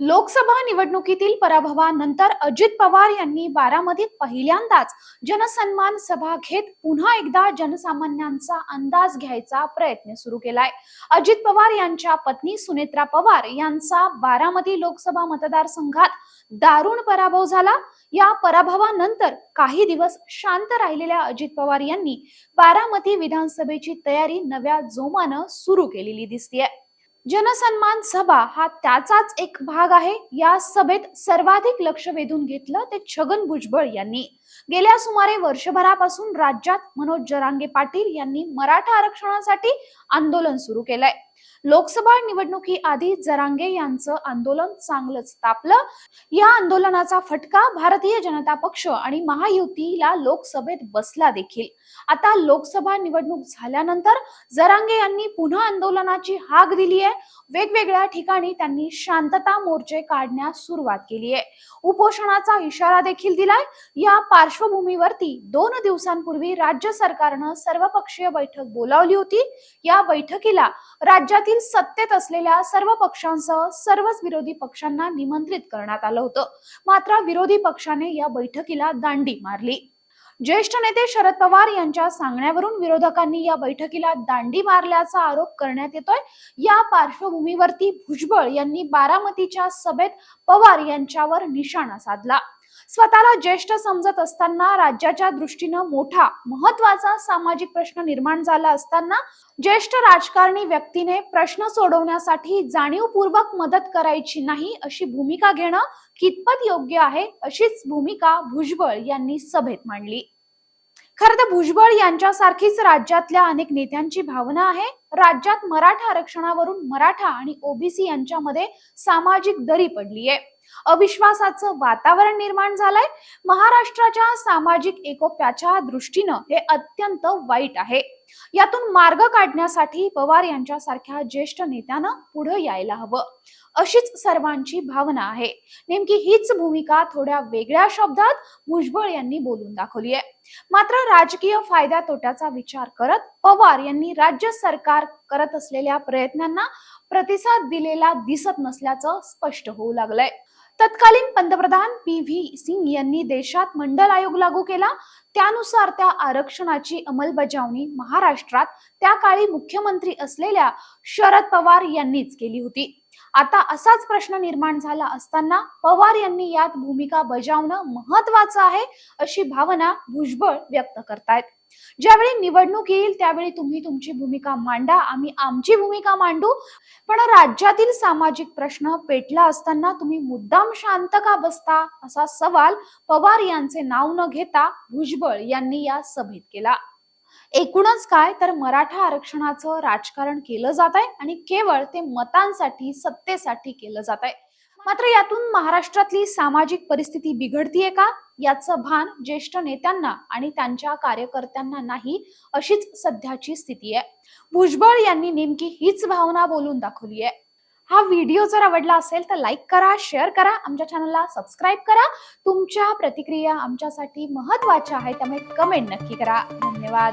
लोकसभा निवडणुकीतील पराभवानंतर अजित पवार यांनी बारामतीत पहिल्यांदाच जनसन्मान सभा घेत पुन्हा एकदा जनसामान्यांचा अंदाज घ्यायचा प्रयत्न सुरू केलाय. अजित पवार यांच्या पत्नी सुनेत्रा पवार यांचा बारामती लोकसभा मतदारसंघात दारुण पराभव झाला. या पराभवानंतर काही दिवस शांत राहिलेल्या अजित पवार यांनी बारामती विधानसभेची तयारी नव्या जोमानं सुरू केलेली दिसतीये. जनसन्मान सभा हा त्याचाच एक भाग आहे. या सभेत सर्वाधिक लक्ष वेधून घेतलं ते छगन भुजबळ यांनी. गेल्या सुमारे वर्षभरापासून राज्यात मनोज जरांगे पाटील यांनी मराठा आरक्षणासाठी आंदोलन सुरू केलंय. लोकसभा निवडणुकी आधी जरांगे यांचं आंदोलन चांगलंच तापलं. या आंदोलनाचा फटका भारतीय जनता पक्ष आणि महायुतीला लोकसभेत बसला देखील. आता लोकसभा निवडणूक झाल्यानंतर जरांगे यांनी पुन्हा आंदोलनाची हाक दिली आहे वेगवेगळ्या ठिकाणी त्यांनी शांतता मोर्चे काढण्यास सुरुवात केली आहे उपोषणाचा इशारा देखील दिलाय. या पार्श्वभूमीवरती दोन दिवसांपूर्वी राज्य सरकारनं सर्वपक्षीय बैठक बोलावली होती. या बैठकीला राज्य राज्यातील सत्तेत असलेल्या सर्व पक्षांसह सर्वच विरोधी पक्षांना निमंत्रित करण्यात आलं होतं. मात्र विरोधी पक्षाने या बैठकीला दांडी मारली. ज्येष्ठ नेते शरद पवार यांच्या सांगण्यावरून विरोधकांनी या बैठकीला दांडी मारल्याचा आरोप करण्यात येतोय. या पार्श्वभूमीवरती भुजबळ यांनी बारामतीच्या सभेत पवार यांच्यावर निशाणा साधला. स्वतःला ज्येष्ठ समजत असताना राज्याच्या दृष्टीनं मोठा महत्त्वाचा सामाजिक प्रश्न निर्माण झाला असताना ज्येष्ठ राजकारणी व्यक्तीने प्रश्न सोडवण्यासाठी जाणीवपूर्वक मदत करायची नाही अशी भूमिका घेणं कितपत योग्य आहे अशीच भूमिका भुजबळ यांनी सभेत मांडली. खरं तर भुजबळ यांच्यासारखीच राज्यातल्या अनेक नेत्यांची भावना आहे. राज्यात मराठा आरक्षणावरून मराठा आणि ओबीसी यांच्यामध्ये सामाजिक दरी पडली आहे अविश्वासाचं वातावरण निर्माण झालंय. महाराष्ट्राच्या सामाजिक एकोप्याच्या दृष्टीनं हे अत्यंत वाईट आहे. यातून मार्ग काढण्यासाठी पवार यांच्यासारख्या ज्येष्ठ नेत्यानं पुढे यायला हवं. अशीच सर्वांची भावना आहे. नेमकी हीच भूमिका थोड्या वेगळ्या शब्दात भुजबळ यांनी बोलून दाखवली आहे. मात्र राजकीय फायद्या तोट्याचा विचार करत पवार यांनी राज्य सरकार करत असलेल्या प्रयत्नांना प्रतिसाद दिलेला दिसत नसल्याचं स्पष्ट होऊ लागलंय. तत्कालीन पंतप्रधान पी व्ही सिंग यांनी देशात मंडल आयोग लागू केला. त्यानुसार त्या आरक्षणाची अंमलबजावणी महाराष्ट्रात त्या काळी मुख्यमंत्री असलेल्या शरद पवार यांनीच केली होती. आता असाच प्रश्न निर्माण झाला असताना पवार यांनी यात भूमिका बजावणं महत्वाचं आहे अशी भावना भुजबळ व्यक्त करतायत. ज्यावेळी निवडणूक येईल त्यावेळी तुम्ही तुमची भूमिका मांडा. आम्ही आमची भूमिका मांडू. पण राज्यातील सामाजिक प्रश्न पेटला असताना तुम्ही मुद्दाम शांत का बसता? असा सवाल पवार यांचे नाव न घेता भुजबळ यांनी या सभेत केला. एकूणच काय? तर मराठा आरक्षणाचं राजकारण केलं जात आहे आणि केवळ ते मतांसाठी सत्तेसाठी केलं जात आहे मात्र यातून महाराष्ट्रातली सामाजिक परिस्थिती बिघडतीये का? याचं भान ज्येष्ठ नेत्यांना आणि त्यांच्या कार्यकर्त्यांना नाही अशीच सध्याची स्थिती आहे. भुजबळ यांनी नेमकी हीच भावना बोलून दाखवली आहे हा व्हिडिओ जर आवडला असेल तर लाईक करा शेअर करा आमच्या चॅनलला सबस्क्राईब करा. तुमच्या प्रतिक्रिया आमच्यासाठी महत्त्वाच्या आहेत त्यामुळे कमेंट नक्की करा. धन्यवाद.